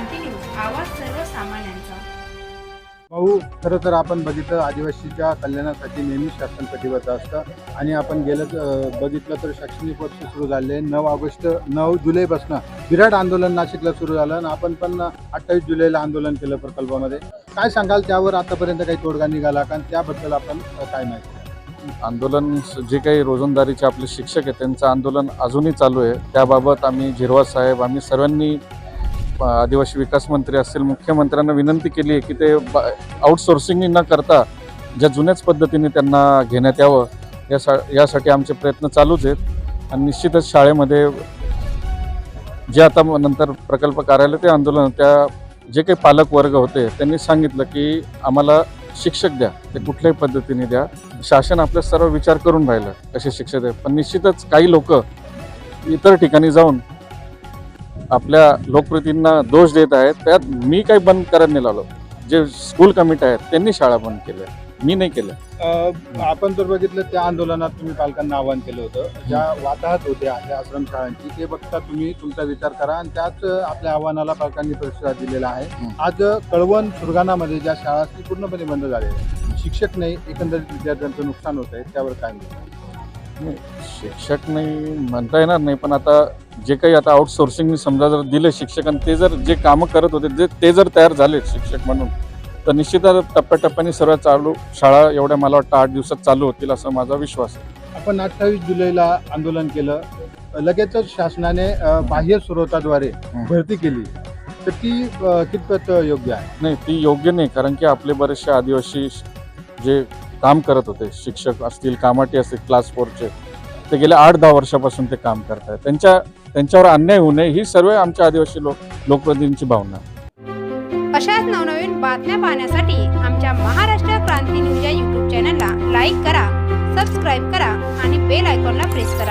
क्रांती news आवाज सर्वसामान्यांचा. भाऊ खरं तर आपण बघितलं आदिवासीच्या कल्याणासाठी नेहमी शासन कटिबद्ध असतं. आणि आपण गेलं बघितलं तर शैक्षणिक वर्ष सुरू झाले. नऊ ऑगस्ट नऊ जुलैपासून विराट आंदोलन नाशिकला सुरू झालं आणि आपण पण अठ्ठावीस जुलैला आंदोलन केलं प्रकल्पामध्ये. काय सांगाल? त्यावर आतापर्यंत काही तोडगा निघाला का? आणि त्याबद्दल आपण काय माहिती? आंदोलन जे काही रोजंदारीचे आपले शिक्षक आहेत त्यांचं आंदोलन अजूनही चालू आहे. त्याबाबत आम्ही झिरवा साहेब आम्ही सर्वांनी आदिवासी विकास मंत्री असतील मुख्यमंत्र्यांना विनंती केली आहे की ते आउटसोर्सिंग न करता ज्या जुन्याच पद्धतीने त्यांना घेण्यात यावं यासा यासाठी आमचे प्रयत्न चालूच आहेत. आणि निश्चितच शाळेमध्ये जे आता म- नंतर प्रकल्प कार्यालय ते आंदोलन त्या जे काही पालक वर्ग होते त्यांनी सांगितलं की आम्हाला शिक्षक द्या ते कुठल्याही पद्धतीने द्या. शासन आपल्या सर्व विचार करून राहिलं कसे शिक्षक आहे पण निश्चितच काही लोक इतर ठिकाणी जाऊन आपल्या लोकप्रतिनिधींना दोष देत आहेत. त्यात मी काही बंद करायला नाही लावलं. जे स्कूल कमिटी आहेत त्यांनी शाळा बंद केल्या. मी नाही केल्या. अं, आपण जर बघितलं त्या आंदोलनात तुम्ही पालकांना आवाहन केलं होतं. ज्या वाताहत होत्या त्या आश्रमशाळांची ते बघता तुम्ही तुमचा विचार करा आणि त्याच आपल्या आव्हानाला पालकांनी प्रतिसाद दिलेला आहे. आज कळवण सुरगाणामध्ये ज्या शाळा पूर्णपणे बंद आहेत. शिक्षक नाही एकंदरीत विद्यार्थ्यांचं नुकसान होत आहे त्यावर काय शिक्षक नाही म्हणता येणार नाही पण आता जे काही आता आउटसोर्सिंगनी समजा जर दिले शिक्षक आणि ते जर जे कामं करत होते जे ते जर तयार झाले शिक्षक म्हणून तर निश्चितच टप्प्याटप्प्याने सर्व चालू शाळा एवढ्या मला वाटतं आठ दिवसात चालू होतील असा माझा विश्वास आहे. आपण अठ्ठावीस जुलैला आंदोलन केलं. लगेचच शासनाने बाह्य स्रोताद्वारे. भरती केली. तर ती कितपत योग्य आहे? नाही ती योग्य नाही कारण की आपले बरेचसे आदिवासी जे काम करत होते. शिक्षक असतील कामाटी असतील क्लास फोरचे ते गेल्या आठ दहा वर्षापासून ते काम करत आहेत त्यांच्या त्यांच्यावर अन्याय होऊ नये ही सर्व आमच्या आदिवासी लोक लोकप्रतिनिधींची भावना अशाच नवनवीन बातम्या पाहण्यासाठी आमच्या महाराष्ट्र क्रांती न्यूज या युट्यूब चॅनलला लाईक करा सबस्क्राईब करा आणि बेल आयकॉनला प्रेस करा.